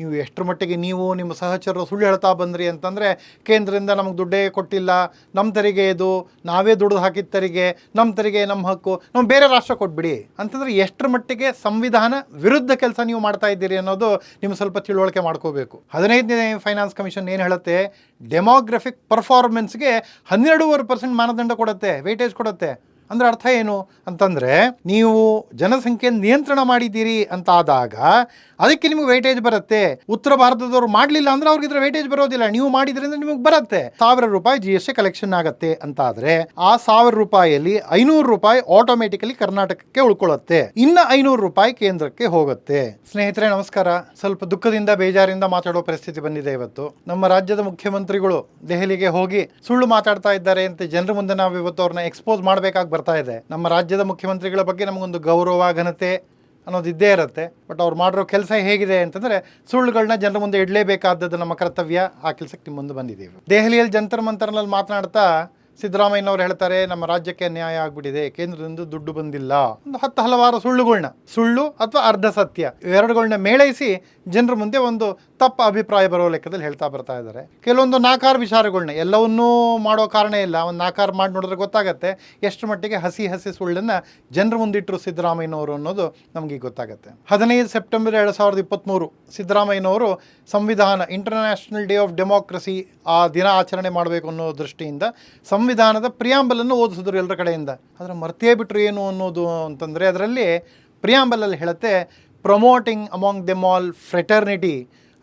ನೀವು ಎಷ್ಟರ ಮಟ್ಟಿಗೆ ನೀವು ನಿಮ್ಮ ಸಹಚರರು ಸುಳ್ಳು ಹೇಳ್ತಾ ಬಂದ್ರಿ ಅಂತಂದರೆ, ಕೇಂದ್ರದಿಂದ ನಮಗೆ ದುಡ್ಡೇ ಕೊಟ್ಟಿಲ್ಲ ನಮ್ಮ ತೆರಿಗೆ ಇದು, ನಾವೇ ದುಡ್ದು ಹಾಕಿದ ತೆರಿಗೆ ನಮ್ಮ ತೆರಿಗೆ ನಮ್ಮ ಹಕ್ಕು ನಾವು ಬೇರೆ ರಾಷ್ಟ್ರ ಕೊಟ್ಬಿಡಿ. ಅಂತಂದರೆ ಎಷ್ಟರ ಮಟ್ಟಿಗೆ ಸಂವಿಧಾನ ವಿರುದ್ಧ ಕೆಲಸ ನೀವು ಮಾಡ್ತಾ ಇದ್ದೀರಿ ಅನ್ನೋದು ನಿಮ್ಮ ಸ್ವಲ್ಪ ತಿಳುವಳಿಕೆ ಮಾಡ್ಕೋಬೇಕು. ಹದಿನೈದನೇ ಫೈನಾನ್ಸ್ ಕಮಿಷನ್ ಏನು ಹೇಳುತ್ತೆ ಡೆಮೋಗ್ರಫಿಕ್ ಪರ್ಫಾರ್ಮೆನ್ಸ್ಗೆ ಹನ್ನೆರಡೂವರೆ ಪರ್ಸೆಂಟ್ ಮಾನದಂಡ ಕೊಡುತ್ತೆ ವೇಟೇಜ್ ಕೊಡುತ್ತೆ. ಅಂದ್ರೆ ಅರ್ಥ ಏನು ಅಂತಂದರೆ ನೀವು ಜನಸಂಖ್ಯೆ ನಿಯಂತ್ರಣ ಮಾಡಿದ್ದೀರಿ ಅಂತ ಆದಾಗ ಅದಕ್ಕೆ ನಿಮಗೆ ವೇಟೇಜ್ ಬರುತ್ತೆ. ಉತ್ತರ ಭಾರತದವ್ರು ಮಾಡಲಿಲ್ಲ ಅಂದ್ರೆ ಅವ್ರಿಗೆ ಇದ್ರ ವೇಟೇಜ್ ಬರೋದಿಲ್ಲ. ನೀವು ಮಾಡಿದ್ರಿಂದ ನಿಮಗೆ ಬರುತ್ತೆ. ಸಾವಿರ ರೂಪಾಯಿ ಜಿ ಎಸ್ ಟಿ ಕಲೆಕ್ಷನ್ ಆಗುತ್ತೆ ಅಂತ ಆದ್ರೆ ಆ ಸಾವಿರ ರೂಪಾಯಿಯಲ್ಲಿ ಐನೂರು ರೂಪಾಯಿ ಆಟೋಮೆಟಿಕಲಿ ಕರ್ನಾಟಕಕ್ಕೆ ಉಳ್ಕೊಳ್ಳುತ್ತೆ. ಇನ್ನ ಐನೂರು ರೂಪಾಯಿ ಕೇಂದ್ರಕ್ಕೆ ಹೋಗುತ್ತೆ. ಸ್ನೇಹಿತರೆ, ನಮಸ್ಕಾರ. ಸ್ವಲ್ಪ ದುಃಖದಿಂದ, ಬೇಜಾರಿಂದ ಮಾತಾಡೋ ಪರಿಸ್ಥಿತಿ ಬಂದಿದೆ ಇವತ್ತು. ನಮ್ಮ ರಾಜ್ಯದ ಮುಖ್ಯಮಂತ್ರಿಗಳು ದೆಹಲಿಗೆ ಹೋಗಿ ಸುಳ್ಳು ಮಾತಾಡ್ತಾ ಇದ್ದಾರೆ ಅಂತ ಜನರ ಮುಂದೆ ನಾವು ಇವತ್ತು ಅವ್ರನ್ನ ಎಕ್ಸ್ಪೋಸ್ ಮಾಡಬೇಕಾಗಿ ಬರ್ತಾ ಇದೆ. ನಮ್ಮ ರಾಜ್ಯದ ಮುಖ್ಯಮಂತ್ರಿಗಳ ಬಗ್ಗೆ ನಮಗೊಂದು ಗೌರವ, ಘನತೆ ಅನ್ನೋದು ಇದ್ದೇ ಇರುತ್ತೆ. ಬಟ್ ಅವ್ರು ಮಾಡಿರೋ ಕೆಲಸ ಹೇಗಿದೆ ಅಂತಂದರೆ ಸುಳ್ಳುಗಳನ್ನ ಜನರ ಮುಂದೆ ಇಡಲೇಬೇಕಾದದ್ದು ನಮ್ಮ ಕರ್ತವ್ಯ. ಆ ಕೆಲಸಕ್ಕೆ ನಿಮ್ಮ ಮುಂದೆ ಬಂದಿದ್ದೀವಿ. ದೆಹಲಿಯಲ್ಲಿ ಜಂತರ್ ಮಂತರ್ನಲ್ಲಿ ಮಾತನಾಡ್ತಾ ಸಿದ್ದರಾಮಯ್ಯನವ್ರು ಹೇಳ್ತಾರೆ, ನಮ್ಮ ರಾಜ್ಯಕ್ಕೆ ನ್ಯಾಯ ಆಗ್ಬಿಟ್ಟಿದೆ, ಕೇಂದ್ರದಿಂದ ದುಡ್ಡು ಬಂದಿಲ್ಲ. ಒಂದು ಹತ್ತು ಹಲವಾರು ಸುಳ್ಳುಗಳನ್ನ ಸುಳ್ಳು ಅಥವಾ ಅರ್ಧ ಸತ್ಯ. ಇವೆರಡುಗಳನ್ನ ಮೇಳೈಸಿ ಜನರ ಮುಂದೆ ಒಂದು ತಪ್ಪ ಅಭಿಪ್ರಾಯ ಬರೋ ಲೆಕ್ಕದಲ್ಲಿ ಹೇಳ್ತಾ ಬರ್ತಾ ಇದ್ದಾರೆ. ಕೆಲವೊಂದು ನಾಕಾರ ವಿಚಾರಗಳನ್ನ ಎಲ್ಲವನ್ನೂ ಮಾಡೋ ಕಾರಣ ಇಲ್ಲ. ಒಂದು ನಾಕಾರ ಮಾಡಿ ನೋಡಿದ್ರೆ ಗೊತ್ತಾಗತ್ತೆ. ಎಷ್ಟು ಮಟ್ಟಿಗೆ ಹಸಿ ಹಸಿ ಸುಳ್ಳನ್ನು ಜನರ ಮುಂದಿಟ್ಟರು ಸಿದ್ದರಾಮಯ್ಯನವರು ಅನ್ನೋದು ನಮಗೆ ಗೊತ್ತಾಗುತ್ತೆ. ಹದಿನೈದು ಸೆಪ್ಟೆಂಬರ್ ಎರಡು ಸಾವಿರದ ಇಪ್ಪತ್ತ್ಮೂರು ಸಿದ್ದರಾಮಯ್ಯನವರು ಸಂವಿಧಾನ ಇಂಟರ್ನ್ಯಾಷನಲ್ ಡೇ ಆಫ್ ಡೆಮೋಕ್ರಸಿ ಆ ದಿನ ಆಚರಣೆ ಮಾಡಬೇಕು ಅನ್ನೋ ದೃಷ್ಟಿಯಿಂದ ಸಂವಿಧಾನದ ಪ್ರಿಯಾಂಬಲನ್ನು ಓದಿಸಿದ್ರು ಎಲ್ಲರ ಕಡೆಯಿಂದ. ಅದರ ಮರ್ತೇ ಬಿಟ್ಟರು ಏನು ಅನ್ನೋದು ಅಂತಂದರೆ ಅದರಲ್ಲಿ ಪ್ರಿಯಾಂಬಲಲ್ಲಿ ಹೇಳುತ್ತೆ promoting among them all fraternity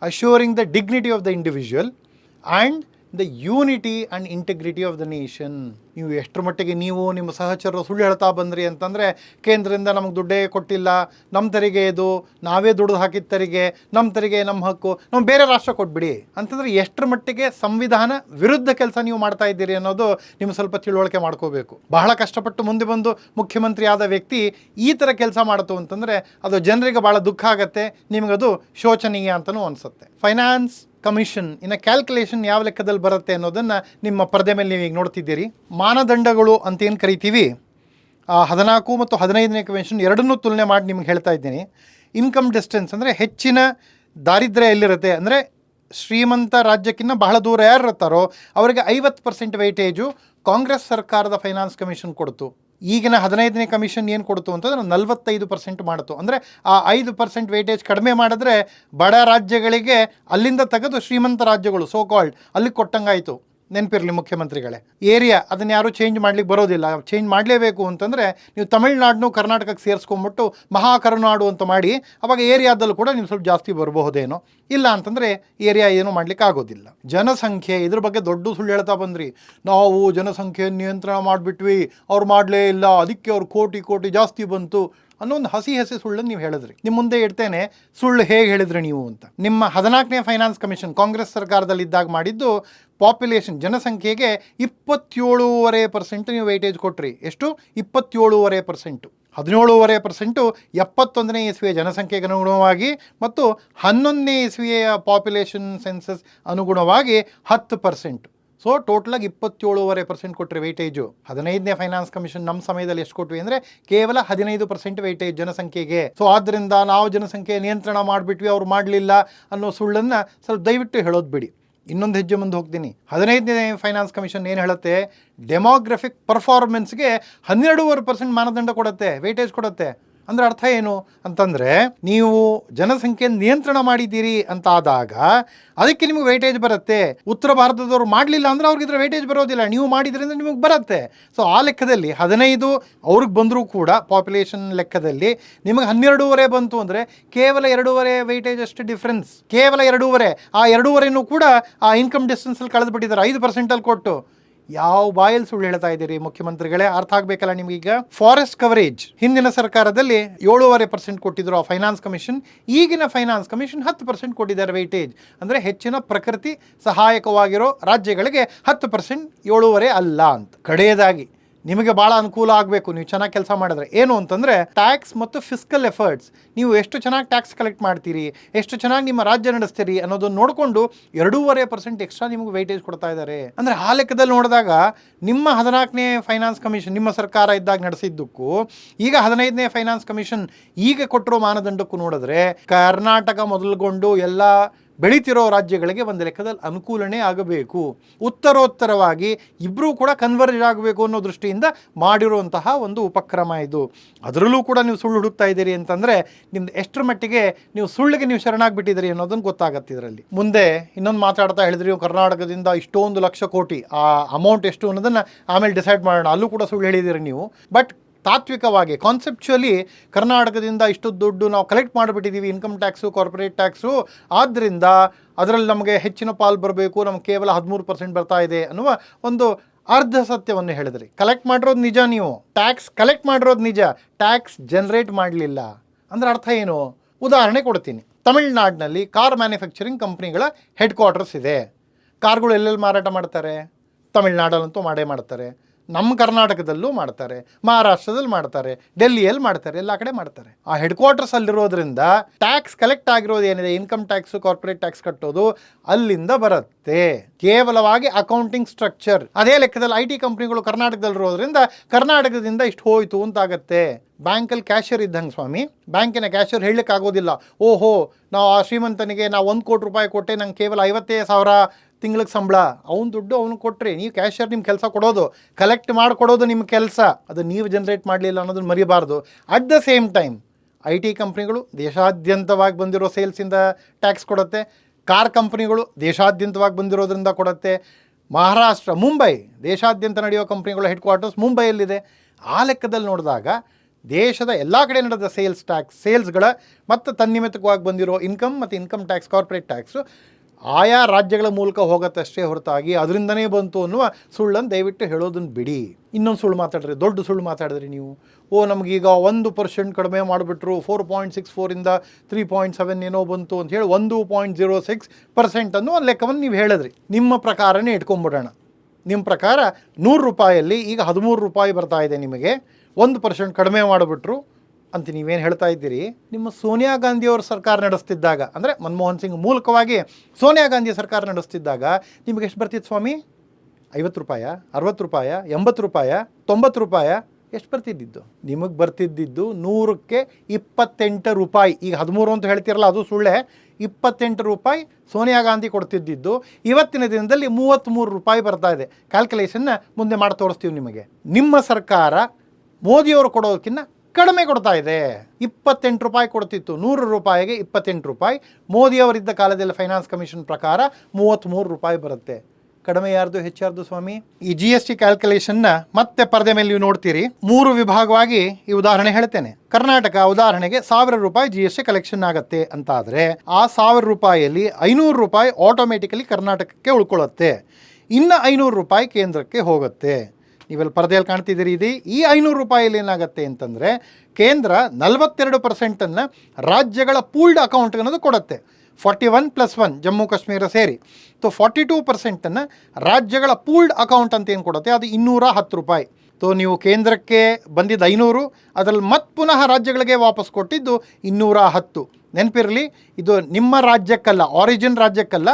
assuring the dignity of the individual and the unity and integrity of the nation ನೀವು ಎಷ್ಟರ ಮಟ್ಟಿಗೆ ನೀವು ನಿಮ್ಮ ಸಹಚರರು ಸುಳ್ಳು ಹೇಳ್ತಾ ಬಂದ್ರಿ ಅಂತಂದರೆ, ಕೇಂದ್ರದಿಂದ ನಮಗೆ ದುಡ್ಡೇ ಕೊಟ್ಟಿಲ್ಲ ನಮ್ಮ ತೆರಿಗೆ ಇದು, ನಾವೇ ದುಡ್ದು ಹಾಕಿದ ತೆರಿಗೆ ನಮ್ಮ ತೆರಿಗೆ ನಮ್ಮ ಹಕ್ಕು ನಾವು ಬೇರೆ ರಾಷ್ಟ್ರ ಕೊಟ್ಬಿಡಿ. ಅಂತಂದರೆ ಎಷ್ಟರ ಮಟ್ಟಿಗೆ ಸಂವಿಧಾನ ವಿರುದ್ಧ ಕೆಲಸ ನೀವು ಮಾಡ್ತಾ ಇದ್ದೀರಿ ಅನ್ನೋದು ನಿಮ್ಗೆ ಸ್ವಲ್ಪ ತಿಳುವಳಿಕೆ ಮಾಡ್ಕೋಬೇಕು. ಬಹಳ ಕಷ್ಟಪಟ್ಟು ಮುಂದೆ ಬಂದು ಮುಖ್ಯಮಂತ್ರಿ ಆದ ವ್ಯಕ್ತಿ ಈ ಥರ ಕೆಲಸ ಮಾಡ್ತು ಅಂತಂದರೆ ಅದು ಜನರಿಗೆ ಭಾಳ ದುಃಖ ಆಗುತ್ತೆ, ನಿಮಗದು ಶೋಚನೀಯ ಅಂತಲೂ ಅನಿಸುತ್ತೆ. ಫೈನಾನ್ಸ್ ಕಮಿಷನ್ ಇನ್ನು ಕ್ಯಾಲ್ಕುಲೇಷನ್ ಯಾವ ಲೆಕ್ಕದಲ್ಲಿ ಬರುತ್ತೆ ಅನ್ನೋದನ್ನು ನಿಮ್ಮ ಪರದೆ ಮೇಲೆ ನೀವು ಈಗ ನೋಡ್ತಿದ್ದೀರಿ. ಮಾನದಂಡಗಳು ಅಂತ ಏನು ಕರಿತೀವಿ? ಹದಿನಾಲ್ಕು ಮತ್ತು ಹದಿನೈದನೇ ಕಮಿಷನ್ ಎರಡನ್ನೂ ತುಲನೆ ಮಾಡಿ ನಿಮ್ಗೆ ಹೇಳ್ತಾ ಇದ್ದೀನಿ. ಇನ್ಕಮ್ ಡಿಸ್ಟೆನ್ಸ್ ಅಂದರೆ ಹೆಚ್ಚಿನ ದಾರಿದ್ರ್ಯ ಎಲ್ಲಿರುತ್ತೆ? ಅಂದರೆ ಶ್ರೀಮಂತ ರಾಜ್ಯಕ್ಕಿಂತ ಬಹಳ ದೂರ ಯಾರು ಇರ್ತಾರೋ, ಅವರಿಗೆ ಐವತ್ತು ಪರ್ಸೆಂಟ್ ವೆಯ್ಟೇಜು ಕಾಂಗ್ರೆಸ್ ಸರ್ಕಾರದ ಫೈನಾನ್ಸ್ ಕಮಿಷನ್ ಕೊಡ್ತು. ಈಗಿನ ಹದಿನೈದನೇ ಕಮಿಷನ್ ಏನು ಕೊಡ್ತು ಅಂತಂದ್ರೆ ನಲವತ್ತೈದು ಪರ್ಸೆಂಟ್ ಮಾಡಿತು. ಅಂದರೆ ಆ ಐದು ಪರ್ಸೆಂಟ್ ವೇಟೇಜ್ ಕಡಿಮೆ ಮಾಡಿದ್ರೆ ಬಡ ರಾಜ್ಯಗಳಿಗೆ ಅಲ್ಲಿಂದ ತೆಗೆದು ಶ್ರೀಮಂತ ರಾಜ್ಯಗಳು ಸೋ ಕಾಲ್ಡ್ ಅಲ್ಲಿ ಕೊಟ್ಟಂಗಾಯಿತು. ನೆನಪಿರಲಿ ಮುಖ್ಯಮಂತ್ರಿಗಳೇ. ಏರಿಯಾ, ಅದನ್ನು ಯಾರೂ ಚೇಂಜ್ ಮಾಡ್ಲಿಕ್ಕೆ ಬರೋದಿಲ್ಲ. ಚೇಂಜ್ ಮಾಡಲೇಬೇಕು ಅಂತಂದರೆ ನೀವು ತಮಿಳ್ನಾಡನ್ನು ಕರ್ನಾಟಕಕ್ಕೆ ಸೇರಿಸ್ಕೊಂಬಿಟ್ಟು ಮಹಾಕರುನಾಡು ಅಂತ ಮಾಡಿ, ಅವಾಗ ಏರಿಯಾದಲ್ಲೂ ಕೂಡ ನೀವು ಸ್ವಲ್ಪ ಜಾಸ್ತಿ ಬರಬಹುದೇನೋ ಇಲ್ಲ ಅಂತಂದರೆ ಏರಿಯಾ ಏನು ಮಾಡ್ಲಿಕ್ಕೆ ಆಗೋದಿಲ್ಲ. ಜನಸಂಖ್ಯೆ, ಇದ್ರ ಬಗ್ಗೆ ದೊಡ್ಡ ಸುಳ್ಳು ಹೇಳ್ತಾ ಬಂದ್ರಿ. ನಾವು ಜನಸಂಖ್ಯೆ ನಿಯಂತ್ರಣ ಮಾಡಿಬಿಟ್ವಿ, ಅವ್ರು ಮಾಡಲೇ ಇಲ್ಲ, ಅದಕ್ಕೆ ಅವ್ರು ಕೋಟಿ ಕೋಟಿ ಜಾಸ್ತಿ ಬಂತು ಅನ್ನೋ ಒಂದು ಹಸಿ ಹಸಿ ಸುಳ್ಳನ್ನು ನೀವು ಹೇಳಿದ್ರಿ. ನಿಮ್ಮ ಮುಂದೆ ಇಡ್ತೇನೆ, ಸುಳ್ಳು ಹೇಗೆ ಹೇಳಿದ್ರಿ ನೀವು ಅಂತ. ನಿಮ್ಮ ಹದಿನಾಲ್ಕನೇ ಫೈನಾನ್ಸ್ ಕಮಿಷನ್ ಕಾಂಗ್ರೆಸ್ ಸರ್ಕಾರದಲ್ಲಿ ಇದ್ದಾಗ ಮಾಡಿದ್ದು, ಪಾಪ್ಯುಲೇಷನ್ ಜನಸಂಖ್ಯೆಗೆ ಇಪ್ಪತ್ತೇಳೂವರೆ ಪರ್ಸೆಂಟ್ ನೀವು ವೈಟೇಜ್ ಕೊಟ್ರಿ. ಎಷ್ಟು? ಇಪ್ಪತ್ತೇಳೂವರೆ ಪರ್ಸೆಂಟು ಹದಿನೇಳೂವರೆ ಪರ್ಸೆಂಟು ಎಪ್ಪತ್ತೊಂದನೇ ಇಸ್ವಿಯ ಜನಸಂಖ್ಯೆಗೆ ಅನುಗುಣವಾಗಿ ಮತ್ತು ಹನ್ನೊಂದನೇ ಇಸ್ವಿಯ ಪಾಪ್ಯುಲೇಷನ್ ಸೆನ್ಸಸ್ ಅನುಗುಣವಾಗಿ ಹತ್ತು ಪರ್ಸೆಂಟ್. ಸೊ ಟೋಟಲಾಗಿ ಇಪ್ಪತ್ತೇಳೂವರೆ ಪರ್ಸೆಂಟ್ ಕೊಟ್ಟರೆ ವೆಯ್ಟೇಜು ಹದಿನೈದನೇ ಫೈನಾನ್ಸ್ ಕಮಿಷನ್ ನಮ್ಮ ಸಮಯದಲ್ಲಿ ಎಷ್ಟು ಕೊಟ್ವಿ ಅಂದರೆ ಕೇವಲ ಹದಿನೈದು ಪರ್ಸೆಂಟ್ ವೆಯ್ಟೇಜ್ ಜನಸಂಖ್ಯೆಗೆ. ಸೊ ಆದ್ದರಿಂದ ನಾವು ಜನಸಂಖ್ಯೆ ನಿಯಂತ್ರಣ ಮಾಡಿಬಿಟ್ವಿ, ಅವ್ರು ಮಾಡಲಿಲ್ಲ ಅನ್ನೋ ಸುಳ್ಳನ್ನು ಸ್ವಲ್ಪ ದಯವಿಟ್ಟು ಹೇಳೋದು ಬಿಡಿ. ಇನ್ನೊಂದು ಹೆಜ್ಜೆ ಮುಂದೆ ಹೋಗ್ತೀನಿ. ಹದಿನೈದನೇ ಫೈನಾನ್ಸ್ ಕಮಿಷನ್ ಏನು ಹೇಳುತ್ತೆ? ಡೆಮೋಗ್ರಫಿಕ್ ಪರ್ಫಾರ್ಮೆನ್ಸ್ಗೆ ಹನ್ನೆರಡೂವರೆ ಪರ್ಸೆಂಟ್ ಮಾನದಂಡ ಕೊಡುತ್ತೆ ವೇಟೇಜ್ ಕೊಡುತ್ತೆ. ಅಂದ್ರೆ ಅರ್ಥ ಏನು ಅಂತಂದರೆ, ನೀವು ಜನಸಂಖ್ಯೆ ನಿಯಂತ್ರಣ ಮಾಡಿದ್ದೀರಿ ಅಂತ ಆದಾಗ ಅದಕ್ಕೆ ನಿಮಗೆ ವೇಟೇಜ್ ಬರುತ್ತೆ. ಉತ್ತರ ಭಾರತದವ್ರು ಮಾಡಲಿಲ್ಲ ಅಂದ್ರೆ ಅವ್ರಿಗೆ ಇದರ ವೇಟೇಜ್ ಬರೋದಿಲ್ಲ. ನೀವು ಮಾಡಿದ್ರಿಂದ ನಿಮಗೆ ಬರುತ್ತೆ. ಸೊ ಆ ಲೆಕ್ಕದಲ್ಲಿ ಹದಿನೈದು ಅವ್ರಿಗೆ ಬಂದರೂ ಕೂಡ ಪಾಪ್ಯುಲೇಷನ್ ಲೆಕ್ಕದಲ್ಲಿ ನಿಮಗೆ ಹನ್ನೆರಡೂವರೆ ಬಂತು ಅಂದರೆ ಕೇವಲ ಎರಡೂವರೆ ವೆಯ್ಟೇಜ್ ಅಷ್ಟು ಡಿಫ್ರೆನ್ಸ್ ಕೇವಲ ಎರಡೂವರೆ. ಆ ಎರಡೂವರೆನೂ ಕೂಡ ಆ ಇನ್ಕಮ್ ಡಿಸ್ಟೆನ್ಸಲ್ಲಿ ಕಳೆದುಬಿಟ್ಟಿದ್ದಾರೆ. ಐದು ಪರ್ಸೆಂಟಲ್ಲಿ ಕೊಟ್ಟು. ಯಾವ ಬಾಯಲ್ ಸುಳ್ಳು ಹೇಳ್ತಾ ಇದ್ದೀರಿ ಮುಖ್ಯಮಂತ್ರಿಗಳೇ? ಅರ್ಥ ಆಗಬೇಕಲ್ಲ ನಿಮಗೀಗ? ಫಾರೆಸ್ಟ್ ಕವರೇಜ್ ಹಿಂದಿನ ಸರ್ಕಾರದಲ್ಲಿ ಏಳೂವರೆ ಪರ್ಸೆಂಟ್ ಕೊಟ್ಟಿದ್ರು ಆ ಫೈನಾನ್ಸ್ ಕಮಿಷನ್ ಈಗಿನ ಫೈನಾನ್ಸ್ ಕಮಿಷನ್ ಹತ್ತು ಪರ್ಸೆಂಟ್ ಕೊಟ್ಟಿದ್ದಾರೆ ವೈಟೇಜ್ ಅಂದರೆ ಹೆಚ್ಚಿನ ಪ್ರಕೃತಿ ಸಹಾಯಕವಾಗಿರೋ ರಾಜ್ಯಗಳಿಗೆ ಹತ್ತು ಪರ್ಸೆಂಟ್ ಏಳೂವರೆ ಅಲ್ಲ ಅಂತ. ಕಡೆಯದಾಗಿ ನಿಮಗೆ ಭಾಳ ಅನುಕೂಲ ಆಗಬೇಕು. ನೀವು ಚೆನ್ನಾಗಿ ಕೆಲಸ ಮಾಡಿದ್ರೆ. ಏನು ಅಂತಂದರೆ ಟ್ಯಾಕ್ಸ್ ಮತ್ತು ಫಿಸ್ಕಲ್ ಎಫರ್ಟ್ಸ್ ನೀವು ಎಷ್ಟು ಚೆನ್ನಾಗಿ ಟ್ಯಾಕ್ಸ್ ಕಲೆಕ್ಟ್ ಮಾಡ್ತೀರಿ, ಎಷ್ಟು ಚೆನ್ನಾಗಿ ನಿಮ್ಮ ರಾಜ್ಯ ನಡೆಸ್ತೀರಿ ಅನ್ನೋದನ್ನ ನೋಡಿಕೊಂಡು ಎರಡೂವರೆ ಪರ್ಸೆಂಟ್ ಎಕ್ಸ್ಟ್ರಾ ನಿಮಗೆ ವೈಟೇಜ್ ಕೊಡ್ತಾ ಇದ್ದಾರೆ. ಅಂದರೆ ಆ ಲೆಕ್ಕದಲ್ಲಿ ನೋಡಿದಾಗ, ನಿಮ್ಮ ಹದಿನಾಲ್ಕನೇ ಫೈನಾನ್ಸ್ ಕಮಿಷನ್ ನಿಮ್ಮ ಸರ್ಕಾರ ಇದ್ದಾಗ ನಡೆಸಿದ್ದಕ್ಕೂ, ಈಗ ಹದಿನೈದನೇ ಫೈನಾನ್ಸ್ ಕಮಿಷನ್ ಈಗ ಕೊಟ್ಟಿರೋ ಮಾನದಂಡಕ್ಕೂ ನೋಡಿದ್ರೆ, ಕರ್ನಾಟಕ ಮೊದಲುಗೊಂಡು ಎಲ್ಲ ಬೆಳೀತಿರೋ ರಾಜ್ಯಗಳಿಗೆ ಒಂದು ಲೆಕ್ಕದಲ್ಲಿ ಅನುಕೂಲನೇ ಆಗಬೇಕು. ಉತ್ತರೋತ್ತರವಾಗಿ ಇಬ್ಬರೂ ಕೂಡ ಕನ್ವರ್ಜ್ ಆಗಬೇಕು ಅನ್ನೋ ದೃಷ್ಟಿಯಿಂದ ಮಾಡಿರುವಂತಹ ಒಂದು ಉಪಕ್ರಮ ಇದು. ಅದರಲ್ಲೂ ಕೂಡ ನೀವು ಸುಳ್ಳು ಹುಡುಕ್ತಾ ಇದ್ದೀರಿ ಅಂತಂದರೆ ನಿಮ್ದು ಎಷ್ಟರ ಮಟ್ಟಿಗೆ ನೀವು ಸುಳ್ಳಿಗೆ ನೀವು ಶರಣಾಗ್ಬಿಟ್ಟಿದ್ದೀರಿ ಅನ್ನೋದನ್ನು ಗೊತ್ತಾಗತ್ತೆ ಇದರಲ್ಲಿ. ಮುಂದೆ ಇನ್ನೊಂದು ಮಾತಾಡ್ತಾ ಹೇಳಿದ್ರಿ ಕರ್ನಾಟಕದಿಂದ ಇಷ್ಟೊಂದು ಲಕ್ಷ ಕೋಟಿ, ಆ ಅಮೌಂಟ್ ಎಷ್ಟು ಅನ್ನೋದನ್ನು ಆಮೇಲೆ ಡಿಸೈಡ್ ಮಾಡೋಣ. ಅಲ್ಲೂ ಕೂಡ ಸುಳ್ಳು ಹೇಳಿದ್ದೀರಿ ನೀವು. ಬಟ್ ತಾತ್ವಿಕವಾಗಿ ಕಾನ್ಸೆಪ್ಚುಲಿ ಕರ್ನಾಟಕದಿಂದ ಇಷ್ಟು ದುಡ್ಡು ನಾವು ಕಲೆಕ್ಟ್ ಮಾಡಿಬಿಟ್ಟಿದ್ದೀವಿ ಇನ್ಕಮ್ ಟ್ಯಾಕ್ಸು ಕಾರ್ಪೊರೇಟ್ ಟ್ಯಾಕ್ಸು ಆದ್ದರಿಂದ ಅದರಲ್ಲಿ ನಮಗೆ ಹೆಚ್ಚಿನ ಪಾಲು ಬರಬೇಕು, ನಮ್ಗೆ ಕೇವಲ ಹದಿಮೂರು ಪರ್ಸೆಂಟ್ ಬರ್ತಾ ಇದೆ ಅನ್ನುವ ಒಂದು ಅರ್ಧ ಸತ್ಯವನ್ನು ಹೇಳಿದ್ರಿ. ಕಲೆಕ್ಟ್ ಮಾಡಿರೋದು ನಿಜ ನೀವು. ಟ್ಯಾಕ್ಸ್ ಕಲೆಕ್ಟ್ ಮಾಡಿರೋದು ನಿಜ. ಟ್ಯಾಕ್ಸ್ ಜನರೇಟ್ ಮಾಡಲಿಲ್ಲ. ಅಂದ್ರೆ ಅರ್ಥ ಏನು? ಉದಾಹರಣೆ ಕೊಡ್ತೀನಿ. ತಮಿಳ್ನಾಡಿನಲ್ಲಿ ಕಾರ್ ಮ್ಯಾನುಫ್ಯಾಕ್ಚರಿಂಗ್ ಕಂಪ್ನಿಗಳ ಹೆಡ್ ಕ್ವಾರ್ಟರ್ಸ್ ಇದೆ. ಕಾರ್ಗಳು ಎಲ್ಲೆಲ್ಲಿ ಮಾರಾಟ ಮಾಡ್ತಾರೆ? ತಮಿಳ್ನಾಡಲ್ಲಂತೂ ಮಾಡೇ ಮಾಡ್ತಾರೆ. ನಮ್ಮ ಕರ್ನಾಟಕದಲ್ಲೂ ಮಾಡ್ತಾರೆ, ಮಹಾರಾಷ್ಟ್ರದಲ್ಲಿ ಮಾಡ್ತಾರೆ, ಡೆಲ್ಲಿಯಲ್ಲಿ ಮಾಡ್ತಾರೆ, ಎಲ್ಲ ಕಡೆ ಮಾಡ್ತಾರೆ. ಆ ಹೆಡ್ ಕ್ವಾರ್ಟರ್ಸ್ ಅಲ್ಲಿರೋದ್ರಿಂದ ಟ್ಯಾಕ್ಸ್ ಕಲೆಕ್ಟ್ ಆಗಿರೋದು ಏನಿದೆ? ಇನ್ಕಮ್ ಟ್ಯಾಕ್ಸ್ ಕಾರ್ಪೊರೇಟ್ ಟ್ಯಾಕ್ಸ್ ಕಟ್ಟೋದು ಅಲ್ಲಿಂದ ಬರುತ್ತೆ. ಕೇವಲವಾಗಿ ಅಕೌಂಟಿಂಗ್ ಸ್ಟ್ರಕ್ಚರ್ ಅದೇ ಲೆಕ್ಕದಲ್ಲಿ ಐ ಟಿ ಕಂಪ್ನಿಗಳು ಕರ್ನಾಟಕದಲ್ಲಿರೋದ್ರಿಂದ ಕರ್ನಾಟಕದಿಂದ ಇಷ್ಟು ಹೋಯ್ತು ಅಂತಾಗತ್ತೆ. ಬ್ಯಾಂಕಲ್ಲಿ ಕ್ಯಾಶಿಯರ್ ಇದ್ದಂಗೆ ಸ್ವಾಮಿ. ಬ್ಯಾಂಕಿನ ಕ್ಯಾಶಿಯರ್ ಹೇಳಲಿಕ್ಕಾಗೋದಿಲ್ಲ ಓಹೋ, ನಾವು ಆ ಶ್ರೀಮಂತನಿಗೆ ನಾವು ಒಂದು ಕೋಟಿ ರೂಪಾಯಿ ಕೊಟ್ಟೆ ನಂಗೆ ಕೇವಲ ಐವತ್ತೇ ಸಾವಿರ ತಿಂಗಳಿಗೆ ಸಂಬಳ. ಅವ್ನ ದುಡ್ಡು ಅವ್ನು ಕೊಟ್ಟರೆ ನೀವು ಕ್ಯಾಶಿಯರ್ ನಿಮ್ಮ ಕೆಲಸ ಕೊಡೋದು. ಕಲೆಕ್ಟ್ ಮಾಡಿಕೊಡೋದು ನಿಮ್ಮ ಕೆಲಸ. ಅದು ನೀವು ಜನ್ರೇಟ್ ಮಾಡಲಿಲ್ಲ ಅನ್ನೋದನ್ನು ಮರಿಬಾರ್ದು. At the same time I T ಕಂಪ್ನಿಗಳು ದೇಶಾದ್ಯಂತವಾಗಿ ಬಂದಿರೋ ಸೇಲ್ಸಿಂದ ಟ್ಯಾಕ್ಸ್ ಕೊಡುತ್ತೆ. ಕಾರ್ ಕಂಪ್ನಿಗಳು ದೇಶಾದ್ಯಂತವಾಗಿ ಬಂದಿರೋದ್ರಿಂದ ಕೊಡುತ್ತೆ. ಮಹಾರಾಷ್ಟ್ರ, ಮುಂಬೈ, ದೇಶಾದ್ಯಂತ ನಡೆಯೋ ಕಂಪ್ನಿಗಳ ಹೆಡ್ ಕ್ವಾರ್ಟರ್ಸ್ ಮುಂಬೈಯಲ್ಲಿದೆ. ಆ ಲೆಕ್ಕದಲ್ಲಿ ನೋಡಿದಾಗ ದೇಶದ ಎಲ್ಲ ಕಡೆ ನಡೆದ ಸೇಲ್ಸ್ ಟ್ಯಾಕ್ಸ್ ಸೇಲ್ಸ್ಗಳ ಮತ್ತು ತನ್ನಿಮಿತ್ತವಾಗಿ ಬಂದಿರೋ ಇನ್ಕಮ್ ಮತ್ತು ಇನ್ಕಮ್ ಟ್ಯಾಕ್ಸ್ ಕಾರ್ಪೊರೇಟ್ ಟ್ಯಾಕ್ಸು ಆಯಾ ರಾಜ್ಯಗಳ ಮೂಲಕ ಹೋಗತ್ತಷ್ಟೇ ಹೊರತಾಗಿ ಅದರಿಂದನೇ ಬಂತು ಅನ್ನುವ ಸುಳ್ಳನ್ನು ದಯವಿಟ್ಟು ಹೇಳೋದನ್ನು ಬಿಡಿ. ಇನ್ನೊಂದು ಸುಳ್ಳು ಮಾತಾಡ್ರಿ ದೊಡ್ಡ ಸುಳ್ಳು ಮಾತಾಡಿದ್ರಿ ನೀವು, ಓ, ನಮಗೀಗ ಒಂದು ಪರ್ಸೆಂಟ್ ಕಡಿಮೆ ಮಾಡಿಬಿಟ್ರು ಫೋರ್ ಪಾಯಿಂಟ್ ಸಿಕ್ಸ್ ಫೋರಿಂದ ತ್ರೀ ಪಾಯಿಂಟ್ ಸೆವೆನ್ ಏನೋ ಬಂತು ಅಂತ ಹೇಳಿ ಒಂದು ಪಾಯಿಂಟ್ ಜೀರೋ ಸಿಕ್ಸ್ ಪರ್ಸೆಂಟ್ ಅನ್ನೋ ಒಂದು ಲೆಕ್ಕವನ್ನು ನೀವು ಹೇಳಿದ್ರಿ. ನಿಮ್ಮ ಪ್ರಕಾರನೇ ಇಟ್ಕೊಂಬಿಡೋಣ ನಿಮ್ಮ ಪ್ರಕಾರ ನೂರು ರೂಪಾಯಲ್ಲಿ ಈಗ ಹದಿಮೂರು ರೂಪಾಯಿ ಬರ್ತಾ ಇದೆ ನಿಮಗೆ, ಒಂದು ಪರ್ಸೆಂಟ್ ಕಡಿಮೆ ಮಾಡಿಬಿಟ್ರು ಅಂತ ನೀವೇನು ಹೇಳ್ತಾ ಇದ್ದೀರಿ, ನಿಮ್ಮ ಸೋನಿಯಾ ಗಾಂಧಿಯವ್ರ ಸರ್ಕಾರ ನಡೆಸ್ತಿದ್ದಾಗ, ಅಂದರೆ ಮನಮೋಹನ್ ಸಿಂಗ್ ಮೂಲಕವಾಗಿ ಸೋನಿಯಾ ಗಾಂಧಿ ಸರ್ಕಾರ ನಡೆಸ್ತಿದ್ದಾಗ ನಿಮಗೆ ಎಷ್ಟು ಬರ್ತಿತ್ತು ಸ್ವಾಮಿ? ಐವತ್ತು ರೂಪಾಯ, ಅರವತ್ತು ರೂಪಾಯ, ಎಂಬತ್ತು ರೂಪಾಯ, ತೊಂಬತ್ತು ರೂಪಾಯ, ಎಷ್ಟು ಬರ್ತಿದ್ದಿದ್ದು? ನಿಮಗೆ ಬರ್ತಿದ್ದಿದ್ದು ನೂರಕ್ಕೆ ಇಪ್ಪತ್ತೆಂಟು ರೂಪಾಯಿ. ಈಗ ಹದಿಮೂರು ಅಂತ ಹೇಳ್ತಿರಲ್ಲ, ಅದು ಸುಳ್ಳೆ. ಇಪ್ಪತ್ತೆಂಟು ರೂಪಾಯಿ ಸೋನಿಯಾ ಗಾಂಧಿ ಕೊಡ್ತಿದ್ದಿದ್ದು. ಇವತ್ತಿನ ದಿನದಲ್ಲಿ ಮೂವತ್ತ್ಮೂರು ರೂಪಾಯಿ ಬರ್ತಾ ಇದೆ. ಕ್ಯಾಲ್ಕುಲೇಷನ್ನ ಮುಂದೆ ಮಾಡಿ ತೋರಿಸ್ತೀವಿ ನಿಮಗೆ. ನಿಮ್ಮ ಸರ್ಕಾರ ಮೋದಿಯವರು ಕೊಡೋದಕ್ಕಿಂತ ಕಡಿಮೆ ಕೊಡ್ತಾ ಇದೆ. ಇಪ್ಪತ್ತೆಂಟು ರೂಪಾಯಿ ಕೊಡ್ತಿತ್ತು. ನೂರು ರೂಪಾಯಿಗೆ ಇಪ್ಪತ್ತೆಂಟು ರೂಪಾಯಿ. ಮೋದಿಯವರಿದ್ದ ಕಾಲದಲ್ಲಿ ಫೈನಾನ್ಸ್ ಕಮಿಷನ್ ಪ್ರಕಾರ ಮೂವತ್ತ್ಮೂರು ರೂಪಾಯಿ ಬರುತ್ತೆ. ಕಡಿಮೆ ಯಾರ್ದು? ಹೆಚ್ಚಾರ್ದು ಸ್ವಾಮಿ? ಈ ಜಿ ಎಸ್ ಟಿ ಕ್ಯಾಲ್ಕುಲೇಷನ್ನ ಮತ್ತೆ ಪರದೆ ಮೇಲೆ ನೀವು ನೋಡ್ತೀರಿ. ಮೂರು ವಿಭಾಗವಾಗಿ ಈ ಉದಾಹರಣೆ ಹೇಳ್ತೇನೆ. ಕರ್ನಾಟಕ ಉದಾಹರಣೆಗೆ ಸಾವಿರ ರೂಪಾಯಿ ಜಿ ಎಸ್ ಟಿ ಕಲೆಕ್ಷನ್ ಆಗತ್ತೆ ಅಂತ ಆದರೆ ಆ ಸಾವಿರ ರೂಪಾಯಿಯಲ್ಲಿ ಐನೂರು ರೂಪಾಯಿ ಆಟೋಮೆಟಿಕಲಿ ಕರ್ನಾಟಕಕ್ಕೆ ಉಳ್ಕೊಳ್ಳುತ್ತೆ. ಇನ್ನು ಐನೂರು ರೂಪಾಯಿ ಕೇಂದ್ರಕ್ಕೆ ಹೋಗುತ್ತೆ. ನೀವೆಲ್ಲ ಪರದೆಯಲ್ಲಿ ಕಾಣ್ತಿದ್ದೀರಿ ಇದು. ಈ ಐನೂರು ರೂಪಾಯಿಲಿ ಏನಾಗುತ್ತೆ ಅಂತಂದರೆ ಕೇಂದ್ರ ನಲವತ್ತೆರಡು ಪರ್ಸೆಂಟನ್ನು ರಾಜ್ಯಗಳ ಪೂಲ್ಡ್ ಅಕೌಂಟ್ ಅನ್ನೋದು ಕೊಡುತ್ತೆ. Forty one plus one Jammu Kashmir ಸೇರಿ. ಸೊ ಫಾರ್ಟಿ ಟೂ ಪರ್ಸೆಂಟನ್ನು ರಾಜ್ಯಗಳ ಪೂಲ್ಡ್ ಅಕೌಂಟ್ ಅಂತ ಏನು ಕೊಡುತ್ತೆ? ಅದು ಇನ್ನೂರ ಹತ್ತು ರೂಪಾಯಿ. ಸೊ ನೀವು ಕೇಂದ್ರಕ್ಕೆ ಬಂದಿದ್ದ ಐನೂರು, ಅದರಲ್ಲಿ ಮತ್ತೆ ಪುನಃ ರಾಜ್ಯಗಳಿಗೆ ವಾಪಸ್ ಕೊಟ್ಟಿದ್ದು ಇನ್ನೂರ ಹತ್ತು. ನೆನಪಿರಲಿ, ಇದು ನಿಮ್ಮ ರಾಜ್ಯಕ್ಕಲ್ಲ ಆರಿಜಿನ್ ರಾಜ್ಯಕ್ಕಲ್ಲ,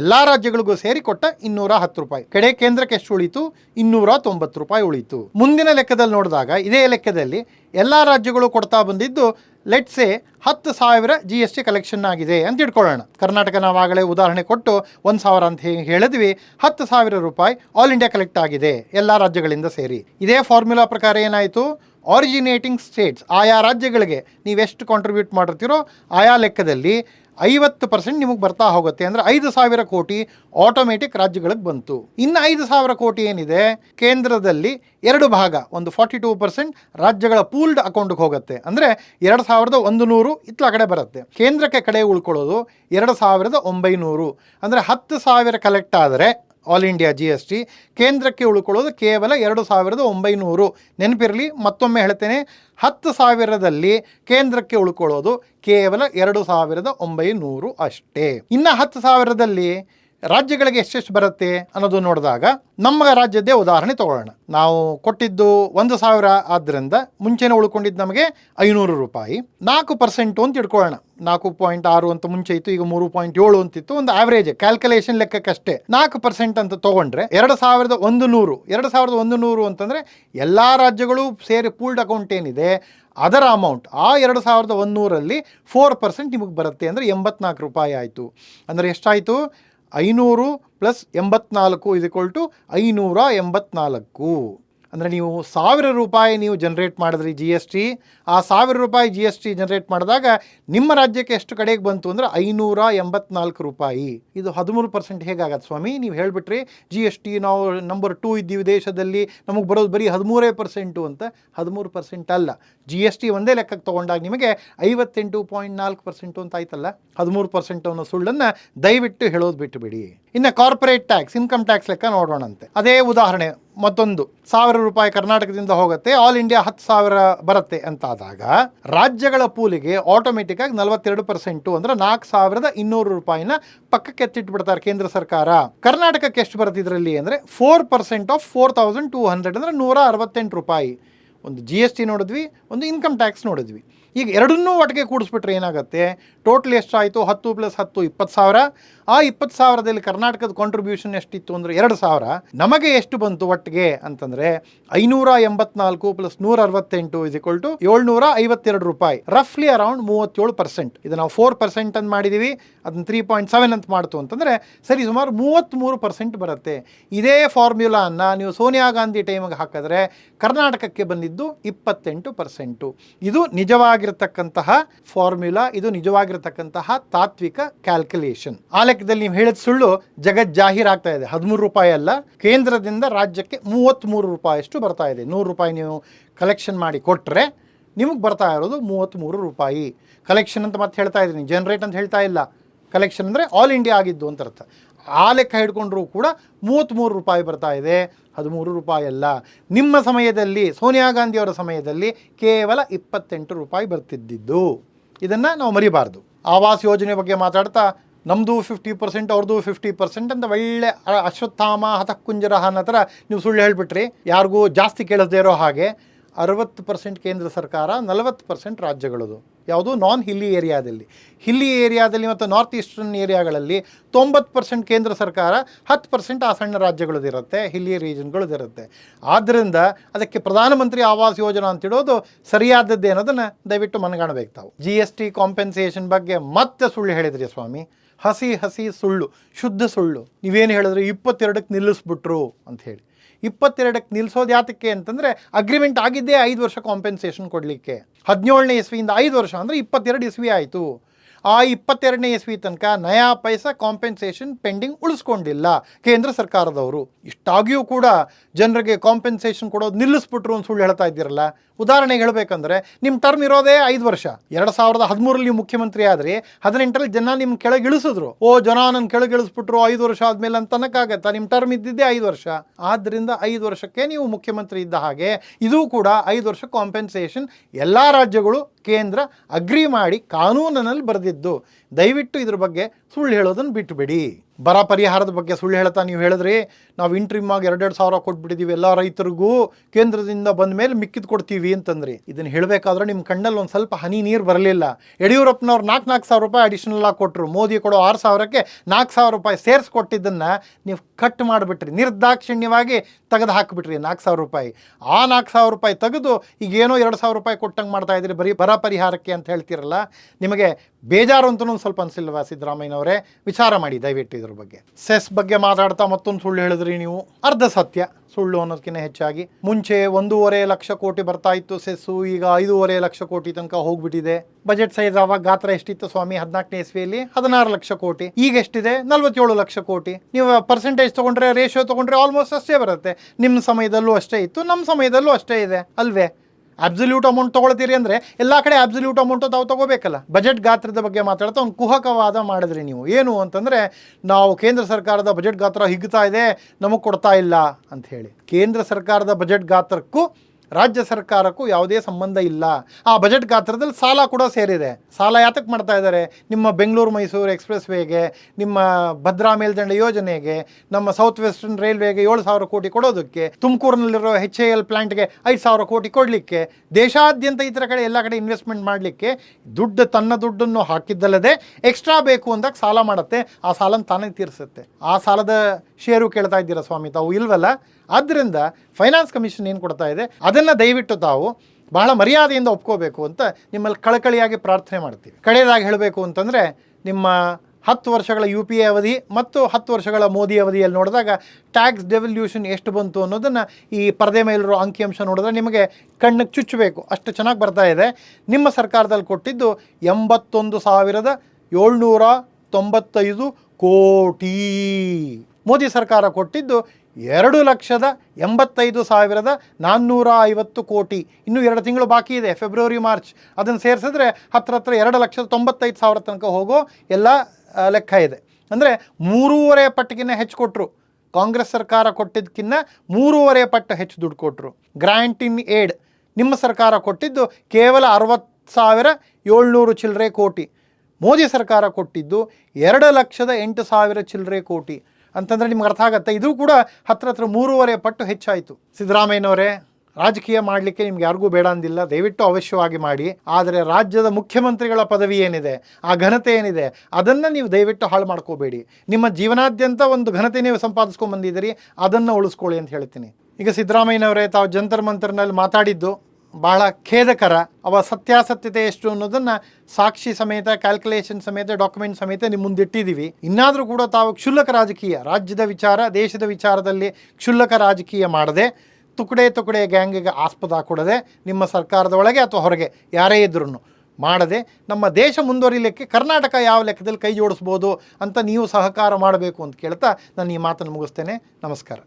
ಎಲ್ಲ ರಾಜ್ಯಗಳಿಗೂ ಸೇರಿ ಕೊಟ್ಟ ಇನ್ನೂರ ಹತ್ತು ರೂಪಾಯಿ. ಕಡೆ ಕೇಂದ್ರಕ್ಕೆ ಎಷ್ಟು ಉಳಿತು ಇನ್ನೂರ ತೊಂಬತ್ತು ರೂಪಾಯಿ ಉಳಿತು ಮುಂದಿನ ಲೆಕ್ಕದಲ್ಲಿ ನೋಡಿದಾಗ, ಇದೇ ಲೆಕ್ಕದಲ್ಲಿ ಎಲ್ಲ ರಾಜ್ಯಗಳು ಕೊಡ್ತಾ ಬಂದಿದ್ದು ಲೆಟ್ಸೆ ಹತ್ತು ಸಾವಿರ ಜಿ ಎಸ್ ಟಿ ಕಲೆಕ್ಷನ್ ಆಗಿದೆ ಅಂತ ಇಟ್ಕೊಳ್ಳೋಣ ಕರ್ನಾಟಕ ನಾವಾಗಲೇ ಉದಾಹರಣೆ ಕೊಟ್ಟು ಒಂದು ಸಾವಿರ ಅಂತ ಹೇಳಿದ್ವಿ. ಹತ್ತು ಸಾವಿರ ರೂಪಾಯಿ ಆಲ್ ಇಂಡಿಯಾ ಕಲೆಕ್ಟ್ ಆಗಿದೆ, ಎಲ್ಲ ರಾಜ್ಯಗಳಿಂದ ಸೇರಿ. ಇದೇ ಫಾರ್ಮುಲಾ ಪ್ರಕಾರ ಏನಾಯಿತು? ಆರಿಜಿನೇಟಿಂಗ್ ಸ್ಟೇಟ್ಸ್ ಆಯಾ ರಾಜ್ಯಗಳಿಗೆ ನೀವೆಷ್ಟು ಕಾಂಟ್ರಿಬ್ಯೂಟ್ ಮಾಡಿರ್ತೀರೋ ಆಯಾ ಲೆಕ್ಕದಲ್ಲಿ ಐವತ್ತು ಪರ್ಸೆಂಟ್ ನಿಮಗೆ ಬರ್ತಾ ಹೋಗುತ್ತೆ. ಅಂದರೆ ಐದು ಸಾವಿರ ಕೋಟಿ ಆಟೋಮೆಟಿಕ್ ರಾಜ್ಯಗಳಿಗೆ ಬಂತು. ಇನ್ನು ಐದು ಸಾವಿರ ಕೋಟಿ ಏನಿದೆ? ಕೇಂದ್ರದಲ್ಲಿ ಎರಡು ಭಾಗ, ಒಂದು ಫಾರ್ಟಿ ಟೂ ಪರ್ಸೆಂಟ್ ರಾಜ್ಯಗಳ ಪೂಲ್ಡ್ ಅಕೌಂಟ್ಗೆ ಹೋಗುತ್ತೆ. ಅಂದರೆ ಎರಡು ಸಾವಿರದ ಒಂದು ನೂರು ಇತ್ಲ ಕಡೆ ಬರುತ್ತೆ. ಕೇಂದ್ರಕ್ಕೆ ಕಡೆ ಉಳ್ಕೊಳ್ಳೋದು ಎರಡು ಸಾವಿರದ ಒಂಬೈನೂರು. ಅಂದರೆ ಹತ್ತು ಸಾವಿರ ಕಲೆಕ್ಟ್ ಆದರೆ all India G S T ಕೇಂದ್ರಕ್ಕೆ ಉಳ್ಕೊಳ್ಳೋದು ಕೇವಲ ಎರಡು ಸಾವಿರದ ಒಂಬೈನೂರು. ನೆನಪಿರಲಿ, ಮತ್ತೊಮ್ಮೆ ಹೇಳ್ತೇನೆ, ಹತ್ತು ಸಾವಿರದಲ್ಲಿ ಕೇಂದ್ರಕ್ಕೆ ಉಳ್ಕೊಳ್ಳೋದು ಕೇವಲ ಎರಡು ಸಾವಿರದ ಒಂಬೈನೂರು ಅಷ್ಟೇ. ಇನ್ನು ಹತ್ತು ಸಾವಿರದಲ್ಲಿ ರಾಜ್ಯಗಳಿಗೆ ಎಷ್ಟೆಷ್ಟು ಬರುತ್ತೆ ಅನ್ನೋದು ನೋಡಿದಾಗ ನಮ್ಮ ರಾಜ್ಯದ್ದೇ ಉದಾಹರಣೆ ತಗೊಳ್ಳೋಣ. ನಾವು ಕೊಟ್ಟಿದ್ದು ಒಂದು ಸಾವಿರ ಆದ್ದರಿಂದ ಮುಂಚೆನೇ ಉಳ್ಕೊಂಡಿದ್ದು ನಮಗೆ ಐನೂರು ರೂಪಾಯಿ. ನಾಲ್ಕು ಪರ್ಸೆಂಟು ಅಂತ ಇಟ್ಕೊಳ್ಳೋಣ ನಾಲ್ಕು ಪಾಯಿಂಟ್ ಆರು ಅಂತ ಮುಂಚೆ ಇತ್ತು, ಈಗ ಮೂರು ಪಾಯಿಂಟ್ ಏಳು ಅಂತಿತ್ತು ಒಂದು ಆವರೇಜ್ ಕ್ಯಾಲ್ಕುಲೇಷನ್ ಲೆಕ್ಕಕ್ಕಷ್ಟೇ ನಾಲ್ಕು ಪರ್ಸೆಂಟ್ ಅಂತ ತಗೊಂಡ್ರೆ ಎರಡು ಸಾವಿರದ ಒಂದು ನೂರು, ಎರಡು ಸಾವಿರದ ಒಂದು ನೂರು ಅಂತಂದರೆ ಎಲ್ಲ ರಾಜ್ಯಗಳು ಸೇರಿ ಪೂಲ್ಡ್ ಅಕೌಂಟ್ ಏನಿದೆ, ಅದರ ಅಮೌಂಟ್ ಆ ಎರಡು ಸಾವಿರದ ಒಂದೂರಲ್ಲಿ ಫೋರ್ ಪರ್ಸೆಂಟ್ ನಿಮಗೆ ಬರುತ್ತೆ ಅಂದರೆ ಎಂಬತ್ನಾಲ್ಕು ರೂಪಾಯಿ ಆಯಿತು. ಅಂದರೆ ಎಷ್ಟಾಯಿತು? ಐನೂರು ಪ್ಲಸ್ ಎಂಬತ್ನಾಲ್ಕು ಇದಿಕ್ವಲ್ ಟು ಐನೂರ ಎಂಬತ್ನಾಲ್ಕು. ಅಂದರೆ ನೀವು ಸಾವಿರ ರೂಪಾಯಿ ನೀವು ಜನ್ರೇಟ್ ಮಾಡಿದ್ರಿ ಜಿ ಎಸ್ ಟಿ ಆ ಸಾವಿರ ರೂಪಾಯಿ ಜಿ ಎಸ್ ಟಿ ಜನ್ರೇಟ್ ಮಾಡಿದಾಗ ನಿಮ್ಮ ರಾಜ್ಯಕ್ಕೆ ಎಷ್ಟು ಕಡೆಗೆ ಬಂತು ಅಂದರೆ ಐನೂರ ಎಂಬತ್ನಾಲ್ಕು ರೂಪಾಯಿ. ಇದು ಹದಿಮೂರು ಪರ್ಸೆಂಟ್ ಹೇಗಾಗತ್ತೆ ಸ್ವಾಮಿ? ನೀವು ಹೇಳಿಬಿಟ್ರಿ ಜಿ ಎಸ್ ಟಿ ನಾವು ನಂಬರ್ ಟೂ ಇದ್ದೀವಿ ದೇಶದಲ್ಲಿ, ನಮಗೆ ಬರೋದು ಬರೀ ಹದಿಮೂರೇ ಪರ್ಸೆಂಟು ಅಂತ. ಹದಿಮೂರು ಪರ್ಸೆಂಟ್ ಅಲ್ಲ. ಜಿ ಎಸ್ ಟಿ ಒಂದೇ ಲೆಕ್ಕಕ್ಕೆ ತೊಗೊಂಡಾಗ ನಿಮಗೆ ಐವತ್ತೆಂಟು ಪಾಯಿಂಟ್ ನಾಲ್ಕು ಪರ್ಸೆಂಟು ಅಂತ ಆಯ್ತಲ್ಲ? ಹದಿಮೂರು ಪರ್ಸೆಂಟ್ ಅನ್ನೋ ಸುಳ್ಳನ್ನು ದಯವಿಟ್ಟು ಹೇಳೋದು ಬಿಟ್ಟುಬಿಡಿ ಇನ್ನು ಕಾರ್ಪೊರೇಟ್ ಟ್ಯಾಕ್ಸ್ ಇನ್ಕಮ್ ಟ್ಯಾಕ್ಸ್ ಲೆಕ್ಕ ನೋಡೋಣಂತೆ. ಅದೇ ಉದಾಹರಣೆ. ಮತ್ತೊಂದು, ಸಾವಿರ ರೂಪಾಯಿ ಕರ್ನಾಟಕದಿಂದ ಹೋಗುತ್ತೆ ಆಲ್ ಇಂಡಿಯಾ ಹತ್ತು ಸಾವಿರ ಬರುತ್ತೆ ಅಂತಾದಾಗ, ರಾಜ್ಯಗಳ ಪೂಲಿಗೆ ಆಟೋಮೆಟಿಕ್ ಆಗಿ ನಲವತ್ತೆರಡು ಪರ್ಸೆಂಟು ಅಂದ್ರೆ ನಾಲ್ಕು ಸಾವಿರದ ಇನ್ನೂರು ರೂಪಾಯಿನ ಪಕ್ಕಕ್ಕೆ ಎತ್ತಿಟ್ಬಿಡ್ತಾರೆ ಕೇಂದ್ರ ಸರ್ಕಾರ. ಕರ್ನಾಟಕಕ್ಕೆ ಎಷ್ಟು ಬರುತ್ತೆ ಇದರಲ್ಲಿ ಅಂದರೆ four percent of four thousand two hundred ಅಂದ್ರೆ ನೂರ ಅರವತ್ತೆಂಟು ರೂಪಾಯಿ. ಒಂದು ಜಿ ಎಸ್ ಟಿ ನೋಡಿದ್ವಿ, ಒಂದು ಇನ್ಕಮ್ ಟ್ಯಾಕ್ಸ್ ನೋಡಿದ್ವಿ. ಈಗ ಎರಡನ್ನೂ ಒಟ್ಟಿಗೆ ಕೂಡಿಸ್ಬಿಟ್ರೆ ಏನಾಗುತ್ತೆ? ಟೋಟಲ್ ಎಷ್ಟಾಯಿತು? ಹತ್ತು ಪ್ಲಸ್ ಹತ್ತು, ಇಪ್ಪತ್ತು ಸಾವಿರ. ಆ ಇಪ್ಪತ್ತು ಸಾವಿರದಲ್ಲಿ ಕರ್ನಾಟಕದ ಕಾಂಟ್ರಿಬ್ಯೂಷನ್ ಎಷ್ಟಿತ್ತು ಅಂದರೆ ಎರಡು ಸಾವಿರ. ನಮಗೆ ಎಷ್ಟು ಬಂತು ಒಟ್ಟಿಗೆ ಅಂತಂದರೆ ಐನೂರ ಎಂಬತ್ನಾಲ್ಕು ಪ್ಲಸ್ ನೂರ ಅರವತ್ತೆಂಟು ಇಸ್ ಇಕ್ವಲ್ ಟು ಏಳ್ನೂರ ಐವತ್ತೆರಡು ರೂಪಾಯಿ. ರಫ್ಲಿ ಅರೌಂಡ್ ಮೂವತ್ತೇಳು ಪರ್ಸೆಂಟ್ ಇದು ನಾವು ಫೋರ್ ಪರ್ಸೆಂಟ್ ಅಂತ ಮಾಡಿದ್ದೀವಿ ಅದನ್ನ ತ್ರೀ ಪಾಯಿಂಟ್ ಸೆವೆನ್ ಅಂತ ಮಾಡ್ತು ಅಂತಂದರೆ ಸರಿ ಸುಮಾರು ಮೂವತ್ತ್ಮೂರು ಪರ್ಸೆಂಟ್ ಬರುತ್ತೆ. ಇದೇ ಫಾರ್ಮ್ಯುಲಾನ ನೀವು ಸೋನಿಯಾ ಗಾಂಧಿ ಟೈಮಿಗೆ ಹಾಕಿದ್ರೆ ಕರ್ನಾಟಕಕ್ಕೆ ಬಂದಿದ್ದು ಇಪ್ಪತ್ತೆಂಟು ಪರ್ಸೆಂಟು ಇದು ನಿಜವಾಗಿರ್ತಕ್ಕಂತಹ ಫಾರ್ಮುಲಾ, ಇದು ನಿಜವಾಗಿರತಕ್ಕಂತಹ ತಾತ್ವಿಕ ಕ್ಯಾಲ್ಕುಲೇಷನ್. ಆ ಲೆಕ್ಕದಲ್ಲಿ ನೀವು ಹೇಳಿದ ಸುಳ್ಳು ಜಗತ್ ಜಾಹೀರಾಗ್ತಾ ಇದೆ. ಹದಿಮೂರು ರೂಪಾಯಿ ಅಲ್ಲ, ಕೇಂದ್ರದಿಂದ ರಾಜ್ಯಕ್ಕೆ ಮೂವತ್ತ್ಮೂರು ರೂಪಾಯಿಯಷ್ಟು ಬರ್ತಾ ಇದೆ. ನೂರು ರೂಪಾಯಿ ನೀವು ಕಲೆಕ್ಷನ್ ಮಾಡಿ ಕೊಟ್ಟರೆ ನಿಮಗೆ ಬರ್ತಾ ಇರೋದು ಮೂವತ್ತ್ಮೂರು ರೂಪಾಯಿ. ಕಲೆಕ್ಷನ್ ಅಂತ ಮತ್ತೆ ಹೇಳ್ತಾ ಇದ್ದೀನಿ. ಜನ್ರೇಟ್ ಅಂತ ಹೇಳ್ತಾ ಇಲ್ಲ. ಕಲೆಕ್ಷನ್ ಅಂದರೆ ಆಲ್ ಇಂಡಿಯಾ ಆಗಿದ್ದು ಅಂತ ಅರ್ಥ. ಆ ಲೆಕ್ಕ ಹಿಡ್ಕೊಂಡ್ರೂ ಕೂಡ ಮೂವತ್ತ್ಮೂರು ರೂಪಾಯಿ ಬರ್ತಾ ಇದೆ. ಹದಿಮೂರು ರೂಪಾಯಿ ಅಲ್ಲ. ನಿಮ್ಮ ಸಮಯದಲ್ಲಿ, ಸೋನಿಯಾ ಗಾಂಧಿಯವರ ಸಮಯದಲ್ಲಿ ಕೇವಲ ಇಪ್ಪತ್ತೆಂಟು ರೂಪಾಯಿ ಬರ್ತಿದ್ದಿದ್ದು. ಇದನ್ನು ನಾವು ಮರಿಬಾರ್ದು. ಆವಾಸ್ ಯೋಜನೆ ಬಗ್ಗೆ ಮಾತಾಡ್ತಾ ನಮ್ಮದು ಫಿಫ್ಟಿ ಪರ್ಸೆಂಟ್ ಅವ್ರದ್ದು ಫಿಫ್ಟಿ ಪರ್ಸೆಂಟ್ ಅಂತ ಒಳ್ಳೆ ಅಶ್ವತ್ಥಾಮ ಹತಕ್ಕುಂಜರ ಅನ್ನೋ ಥರ ನೀವು ಸುಳ್ಳು ಹೇಳಿಬಿಟ್ರಿ. ಯಾರಿಗೂ ಜಾಸ್ತಿ ಕೇಳಿಸದೇ ಇರೋ ಹಾಗೆ. ಅರವತ್ತು ಪರ್ಸೆಂಟ್ ಕೇಂದ್ರ ಸರ್ಕಾರ, ನಲವತ್ತು ಪರ್ಸೆಂಟ್ ರಾಜ್ಯಗಳದು. ಯಾವುದು? ನಾನ್ ಹಿಲ್ಲಿ ಏರಿಯಾದಲ್ಲಿ ಹಿಲ್ಲಿ ಏರಿಯಾದಲ್ಲಿ ಮತ್ತು ನಾರ್ತ್ ಈಸ್ಟರ್ನ್ ಏರಿಯಾಗಳಲ್ಲಿ ತೊಂಬತ್ತು ಪರ್ಸೆಂಟ್ ಕೇಂದ್ರ ಸರ್ಕಾರ, ಹತ್ತು ಪರ್ಸೆಂಟ್ ಆ ಸಣ್ಣ ರಾಜ್ಯಗಳದಿರುತ್ತೆ ಹಿಲ್ಲಿ ರೀಜನ್ಗಳದಿರುತ್ತೆ ಆದ್ದರಿಂದ ಅದಕ್ಕೆ ಪ್ರಧಾನಮಂತ್ರಿ ಆವಾಸ್ ಯೋಜನಾ ಅಂತಿಡೋದು ಸರಿಯಾದದ್ದೇ ಅನ್ನೋದನ್ನು ದಯವಿಟ್ಟು ಮನಗಾಣಬೇಕು ತಾವು. ಜಿ ಎಸ್ ಟಿ ಕಾಂಪೆನ್ಸೇಷನ್ ಬಗ್ಗೆ ಮತ್ತೆ ಸುಳ್ಳು ಹೇಳಿದ್ರಿ ಸ್ವಾಮಿ. ಹಸಿ ಹಸಿ ಸುಳ್ಳು, ಶುದ್ಧ ಸುಳ್ಳು. ನೀವೇನು ಹೇಳಿದ್ರೆ ಇಪ್ಪತ್ತೆರಡಕ್ಕೆ ನಿಲ್ಲಿಸ್ಬಿಟ್ರು ಅಂತ ಹೇಳಿ. ಇಪ್ಪತ್ತೆರಡಕ್ಕೆ ನಿಲ್ಲಿಸೋದು ಯಾತಕ್ಕೆ ಅಂತಂದರೆ ಅಗ್ರಿಮೆಂಟ್ ಆಗಿದ್ದೇ ಐದು ವರ್ಷ ಕಾಂಪೆನ್ಸೇಷನ್ ಕೊಡಲಿಕ್ಕೆ. ಹದಿನೇಳನೇ ಇಸ್ವಿಯಿಂದ ಐದು ವರ್ಷ ಅಂದರೆ ಇಪ್ಪತ್ತೆರಡು ಇಸ್ವಿ ಆಯಿತು. ಆ ಇಪ್ಪತ್ತೆರಡನೇ ಇಸ್ವಿ ತನಕ ನಯಾ ಪೈಸಾ ಕಾಂಪೆನ್ಸೇಷನ್ ಪೆಂಡಿಂಗ್ ಉಳಿಸ್ಕೊಂಡಿಲ್ಲ. ಕೇಂದ್ರ ಸರ್ಕಾರದವರು. ಇಷ್ಟಾಗಿಯೂ ಕೂಡ ಜನರಿಗೆ ಕಾಂಪೆನ್ಸೇಷನ್ ಕೊಡೋದು ನಿಲ್ಲಿಸ್ಬಿಟ್ರು ಅಂತ ಸುಳ್ಳು ಹೇಳ್ತಾ ಇದ್ದೀರಲ್ಲ. ಉದಾಹರಣೆಗೆ ಹೇಳಬೇಕಂದ್ರೆ ನಿಮ್ಮ ಟರ್ಮ್ ಇರೋದೇ ಐದು ವರ್ಷ. ಎರಡು ಸಾವಿರದ ಹದಿಮೂರಲ್ಲಿ ನೀವು ಮುಖ್ಯಮಂತ್ರಿ ಆದರೆ ಹದಿನೆಂಟರಲ್ಲಿ ಜನ ನಿಮ್ಮ ಕೆಳಗೆ ಇಳಿಸಿದ್ರು. ಓ, ಜನ ನನ್ನ ಕೆಳಗೆ ಇಳಿಸ್ಬಿಟ್ರು ಐದು ವರ್ಷ ಆದಮೇಲೆ ಅಂತ ತನಕಾಗತ್ತಾ ನಿಮ್ಮ ಟರ್ಮ್ ಇದ್ದಿದ್ದೇ ಐದು ವರ್ಷ. ಆದ್ದರಿಂದ ಐದು ವರ್ಷಕ್ಕೆ ನೀವು ಮುಖ್ಯಮಂತ್ರಿ ಇದ್ದ ಹಾಗೆ, ಇದು ಕೂಡ ಐದು ವರ್ಷ ಕಾಂಪೆನ್ಸೇಷನ್ ಎಲ್ಲ ರಾಜ್ಯಗಳು ಕೇಂದ್ರ ಅಗ್ರಿ ಮಾಡಿ ಕಾನೂನಿನಲ್ಲಿ ಬರೆದಿದ್ದು. ದಯವಿಟ್ಟು ಇದ್ರ ಬಗ್ಗೆ ಸುಳ್ಳು ಹೇಳೋದನ್ನು ಬಿಟ್ಟುಬಿಡಿ ಬರ ಪರಿಹಾರದ ಬಗ್ಗೆ ಸುಳ್ಳು ಹೇಳ್ತಾ ನೀವು ಹೇಳಿದ್ರಿ ನಾವು ಇಂಟ್ರಿಮ್ ಆಗಿ ಎರಡೆರಡು ಸಾವಿರ ಕೊಟ್ಬಿಟ್ಟಿದ್ದೀವಿ ಎಲ್ಲ ರೈತರಿಗೂ, ಕೇಂದ್ರದಿಂದ ಬಂದ ಮೇಲೆ ಮಿಕ್ಕಿದ್ ಕೊಡ್ತೀವಿ ಅಂತಂದ್ರಿ. ಇದನ್ನು ಹೇಳಬೇಕಾದ್ರೆ ನಿಮ್ಮ ಕಣ್ಣಲ್ಲಿ ಒಂದು ಸ್ವಲ್ಪ ಹನಿ ನೀರು ಬರಲಿಲ್ಲ. ಯಡಿಯೂರಪ್ಪನವ್ರು ನಾಲ್ಕು ನಾಲ್ಕು ಸಾವಿರ ರೂಪಾಯಿ ಅಡಿಷನಲ್ ಆಗಿ ಕೊಟ್ಟರು ಮೋದಿ ಕೊಡೋ ಆರು ಸಾವಿರಕ್ಕೆ ನಾಲ್ಕು ಸಾವಿರ ರೂಪಾಯಿ ಸೇರಿಸ್ಕೊಟ್ಟಿದ್ದನ್ನು ನೀವು ಕಟ್ ಮಾಡಿಬಿಟ್ರಿ. ನಿರ್ದಾಕ್ಷಿಣ್ಯವಾಗಿ ತೆಗೆದು ಹಾಕಿಬಿಟ್ರಿ ನಾಲ್ಕು ಸಾವಿರ ರೂಪಾಯಿ. ಆ ನಾಲ್ಕು ಸಾವಿರ ರೂಪಾಯಿ ತೆಗೆದು ಈಗ ಏನೋ ಎರಡು ಸಾವಿರ ರೂಪಾಯಿ ಕೊಟ್ಟಂಗೆ ಮಾಡ್ತಾ ಇದ್ರಿ ಬರೀ ಬರ ಪರಿಹಾರಕ್ಕೆ ಅಂತ ಹೇಳ್ತಿರಲ್ಲ, ನಿಮಗೆ ಬೇಜಾರು ಅಂತಲೂ ಸ್ವಲ್ಪ ಅನಿಸಿಲ್ವಾ ಸಿದ್ದರಾಮಯ್ಯನವರೇ? ವಿಚಾರ ಮಾಡಿ, ದಯವಿಟ್ಟು ಇದ್ರ ಬಗ್ಗೆ. ಸೆಸ್ ಬಗ್ಗೆ ಮಾತಾಡ್ತಾ ಮತ್ತೊಂದು ಸುಳ್ಳು ಹೇಳಿದ್ರಿ ನೀವು. ಅರ್ಧ ಸತ್ಯ. ಸುಳ್ಳು ಅನ್ನೋದಕ್ಕಿಂತ ಹೆಚ್ಚಾಗಿ. ಮುಂಚೆ ಒಂದೂವರೆ ಲಕ್ಷ ಕೋಟಿ ಬರ್ತಾ ಇತ್ತು ಸೆಸ್ಸು. ಈಗ ಐದೂವರೆ ಲಕ್ಷ ಕೋಟಿ ತನಕ ಹೋಗ್ಬಿಟ್ಟಿದೆ. ಬಜೆಟ್ ಸೈಜ್ ಆವಾಗ ಗಾತ್ರ ಎಷ್ಟಿತ್ತು ಸ್ವಾಮಿ? ಹದಿನಾಲ್ಕನೇ ಇಸ್ವಿಯಲ್ಲಿ ಹದಿನಾರು ಲಕ್ಷ ಕೋಟಿ. ಈಗ ಎಷ್ಟಿದೆ ನಲ್ವತ್ತೇಳು ಲಕ್ಷ ಕೋಟಿ. ನೀವು ಪರ್ಸೆಂಟೇಜ್ ತಗೊಂಡ್ರೆ ರೇಷಿಯೋ ತಗೊಂಡ್ರೆ ಆಲ್ಮೋಸ್ಟ್ ಅಷ್ಟೇ ಬರುತ್ತೆ. ನಿಮ್ಮ ಸಮಯದಲ್ಲೂ ಅಷ್ಟೇ ಇತ್ತು ನಮ್ಮ ಸಮಯದಲ್ಲೂ ಅಷ್ಟೇ ಇದೆ. ಅಲ್ವೇ? ಅಬ್ಸಲ್ಯೂಟ್ ಅಮೌಂಟ್ ತೊಗೊಳ್ತೀರಿ ಅಂದರೆ ಎಲ್ಲ ಕಡೆ ಅಬ್ಸಲ್ಯೂಟ್ ಅಮೌಂಟು ತಾವು ತಗೋಬೇಕಲ್ಲ. ಬಜೆಟ್ ಗಾತ್ರದ ಬಗ್ಗೆ ಮಾತಾಡ್ತಾ ಒಂದು ಕುಹಕವಾದ ಮಾಡಿದ್ರಿ ನೀವು. ಏನು ಅಂತಂದರೆ ನಾವು ಕೇಂದ್ರ ಸರ್ಕಾರದ ಬಜೆಟ್ ಗಾತ್ರ ಹಿಗ್ತಾ ಇದೆ, ನಮಗೆ ಕೊಡ್ತಾ ಇಲ್ಲ ಅಂತ ಹೇಳಿ. ಕೇಂದ್ರ ಸರ್ಕಾರದ ಬಜೆಟ್ ಗಾತ್ರಕ್ಕೂ ರಾಜ್ಯ ಸರ್ಕಾರಕ್ಕೂ ಯಾವುದೇ ಸಂಬಂಧ ಇಲ್ಲ. ಆ ಬಜೆಟ್ ಗಾತ್ರದಲ್ಲಿ ಸಾಲ ಕೂಡ ಸೇರಿದೆ. ಸಾಲ ಯಾತಕ್ಕೆ ಮಾಡ್ತಾ ಇದ್ದಾರೆ? ನಿಮ್ಮ ಬೆಂಗಳೂರು ಮೈಸೂರು ಎಕ್ಸ್ಪ್ರೆಸ್ ವೇಗೆ ನಿಮ್ಮ ಭದ್ರಾ ಮೇಲ್ದಂಡ ಯೋಜನೆಗೆ, ನಮ್ಮ ಸೌತ್ ವೆಸ್ಟರ್ನ್ ರೈಲ್ವೆಗೆ ಏಳು ಸಾವಿರ ಕೋಟಿ ಕೊಡೋದಕ್ಕೆ, ತುಮಕೂರಿನಲ್ಲಿರೋ ಎಚ್ ಎ ಎಲ್ ಪ್ಲಾಂಟ್ಗೆ ಐದು ಸಾವಿರ ಕೋಟಿ ಕೊಡಲಿಕ್ಕೆ, ದೇಶಾದ್ಯಂತ ಇತರ ಕಡೆ ಎಲ್ಲ ಕಡೆ ಇನ್ವೆಸ್ಟ್ಮೆಂಟ್ ಮಾಡಲಿಕ್ಕೆ ದುಡ್ಡು ತನ್ನ ದುಡ್ಡನ್ನು ಹಾಕಿದ್ದಲ್ಲದೆ ಎಕ್ಸ್ಟ್ರಾ ಬೇಕು ಅಂದಾಗ ಸಾಲ ಮಾಡುತ್ತೆ. ಆ ಸಾಲನ ತಾನೇ ತೀರಿಸುತ್ತೆ. ಆ ಸಾಲದ ಷೇರು ಕೇಳ್ತಾ ಇದ್ದೀರಾ ಸ್ವಾಮಿ? ತಾವು ಇಲ್ವಲ್ಲ? ಆದ್ದರಿಂದ ಫೈನಾನ್ಸ್ ಕಮಿಷನ್ ಏನು ಕೊಡ್ತಾ ಇದೆ? ಅದನ್ನು ದಯವಿಟ್ಟು ತಾವು ಬಹಳ ಮರ್ಯಾದೆಯಿಂದ ಒಪ್ಕೋಬೇಕು ಅಂತ ನಿಮ್ಮಲ್ಲಿ ಕಳಕಳಿಯಾಗಿ ಪ್ರಾರ್ಥನೆ ಮಾಡ್ತೀವಿ. ಕಡೆಯದಾಗಿ ಹೇಳಬೇಕು ಅಂತಂದರೆ ನಿಮ್ಮ ಹತ್ತು ವರ್ಷಗಳ ಯು ಪಿ ಎ ಅವಧಿ ಮತ್ತು ಹತ್ತು ವರ್ಷಗಳ ಮೋದಿ ಅವಧಿಯಲ್ಲಿ ನೋಡಿದಾಗ ಟ್ಯಾಕ್ಸ್ ಡೆವಲ್ಯೂಷನ್ ಎಷ್ಟು ಬಂತು ಅನ್ನೋದನ್ನು ಈ ಪರದೆ ಮೇಲಿರೋ ಅಂಕಿಅಂಶ ನೋಡಿದ್ರೆ ನಿಮಗೆ ಕಣ್ಣಿಗೆ ಚುಚ್ಚಬೇಕು. ಅಷ್ಟು ಚೆನ್ನಾಗಿ ಬರ್ತಾ ಇದೆ. ನಿಮ್ಮ ಸರ್ಕಾರದಲ್ಲಿ ಕೊಟ್ಟಿದ್ದು ಎಂಬತ್ತೊಂದು ಸಾವಿರದ ಏಳ್ನೂರ ತೊಂಬತ್ತೈದು ಕೋಟಿ. ಮೋದಿ ಸರ್ಕಾರ ಕೊಟ್ಟಿದ್ದು ಎರಡು ಲಕ್ಷದ ಎಂಬತ್ತೈದು ಸಾವಿರದ ನಾನ್ನೂರ ಐವತ್ತು ಕೋಟಿ. ಇನ್ನೂ ಎರಡು ತಿಂಗಳು ಬಾಕಿ ಇದೆ ಫೆಬ್ರವರಿ ಮಾರ್ಚ್ ಅದನ್ನು ಸೇರಿಸಿದ್ರೆ ಹತ್ರ ಹತ್ರ ಎರಡು ಲಕ್ಷದ ತೊಂಬತ್ತೈದು ಸಾವಿರ ತನಕ ಹೋಗೋ ಎಲ್ಲ ಲೆಕ್ಕ ಇದೆ. ಅಂದರೆ ಮೂರೂವರೆ ಪಟ್ಟಿಗಿನ್ನ ಹೆಚ್ಚು ಕೊಟ್ಟರು ಕಾಂಗ್ರೆಸ್ ಸರ್ಕಾರ ಕೊಟ್ಟಿದ್ದಕ್ಕಿಂತ ಮೂರೂವರೆ ಪಟ್ಟು ಹೆಚ್ಚು ದುಡ್ಡು ಕೊಟ್ಟರು ಗ್ರ್ಯಾಂಟ್ ಇನ್ ಏಡ್ ನಿಮ್ಮ ಸರ್ಕಾರ ಕೊಟ್ಟಿದ್ದು ಕೇವಲ ಅರವತ್ತು ಸಾವಿರ ಏಳ್ನೂರು ಚಿಲ್ಲರೆ ಕೋಟಿ. ಮೋದಿ ಸರ್ಕಾರ ಕೊಟ್ಟಿದ್ದು ಎರಡು ಲಕ್ಷದ ಎಂಟು ಸಾವಿರ ಚಿಲ್ಲರೆ ಕೋಟಿ. ಅಂತಂದರೆ ನಿಮ್ಗೆ ಅರ್ಥ ಆಗುತ್ತೆ. ಇದು ಕೂಡ ಹತ್ರ ಹತ್ರ ಮೂರುವರೆ ಪಟ್ಟು ಹೆಚ್ಚಾಯಿತು. ಸಿದ್ದರಾಮಯ್ಯನವರೇ, ರಾಜಕೀಯ ಮಾಡಲಿಕ್ಕೆ ನಿಮ್ಗೆ ಯಾರಿಗೂ ಬೇಡ ಅಂದಿಲ್ಲ. ದಯವಿಟ್ಟು ಅವಶ್ಯವಾಗಿ ಮಾಡಿ. ಆದರೆ ರಾಜ್ಯದ ಮುಖ್ಯಮಂತ್ರಿಗಳ ಪದವಿ ಏನಿದೆ, ಆ ಘನತೆ ಏನಿದೆ, ಅದನ್ನು ನೀವು ದಯವಿಟ್ಟು ಹಾಳು ಮಾಡ್ಕೋಬೇಡಿ. ನಿಮ್ಮ ಜೀವನಾದ್ಯಂತ ಒಂದು ಘನತೆ ನೀವು ಸಂಪಾದಿಸ್ಕೊಂಡು ಬಂದಿದ್ದೀರಿ, ಅದನ್ನು ಉಳಿಸ್ಕೊಳ್ಳಿ ಅಂತ ಹೇಳ್ತೀನಿ. ಈಗ ಸಿದ್ದರಾಮಯ್ಯನವರೇ, ತಾವು ಜಂತರ್ ಮಂತರ್ನಲ್ಲಿ ಮಾತಾಡಿದ್ದು ಬಹಳ ಖೇದಕರ. ಅವ ಸತ್ಯಾಸತ್ಯತೆ ಎಷ್ಟು ಅನ್ನೋದನ್ನು ಸಾಕ್ಷಿ ಸಮೇತ ಕ್ಯಾಲ್ಕುಲೇಷನ್ ಸಮೇತ ಡಾಕ್ಯುಮೆಂಟ್ ಸಮೇತ ನಿಮ್ಮ ಮುಂದಿಟ್ಟಿದ್ದೀವಿ ಇನ್ನಾದರೂ ಕೂಡ ತಾವು ಕ್ಷುಲ್ಲಕ ರಾಜಕೀಯ, ರಾಜ್ಯದ ವಿಚಾರ, ದೇಶದ ವಿಚಾರದಲ್ಲಿ ಕ್ಷುಲ್ಲಕ ರಾಜಕೀಯ ಮಾಡದೆ, ತುಕಡೆ ತುಕಡೆ ಗ್ಯಾಂಗಿಗೆ ಆಸ್ಪದ ಕೊಡದೆ, ನಿಮ್ಮ ಸರ್ಕಾರದ ಒಳಗೆ ಅಥವಾ ಹೊರಗೆ ಯಾರೇ ಇದ್ರೂ ಮಾಡದೆ, ನಮ್ಮ ದೇಶ ಮುಂದುವರಿಲಿಕ್ಕೆ ಕರ್ನಾಟಕ ಯಾವ ಲೆಕ್ಕದಲ್ಲಿ ಕೈ ಜೋಡಿಸ್ಬೋದು ಅಂತ ನೀವು ಸಹಕಾರ ಮಾಡಬೇಕು ಅಂತ ಕೇಳ್ತಾ ನಾನು ಈ ಮಾತನ್ನು ಮುಗಿಸ್ತೇನೆ. ನಮಸ್ಕಾರ.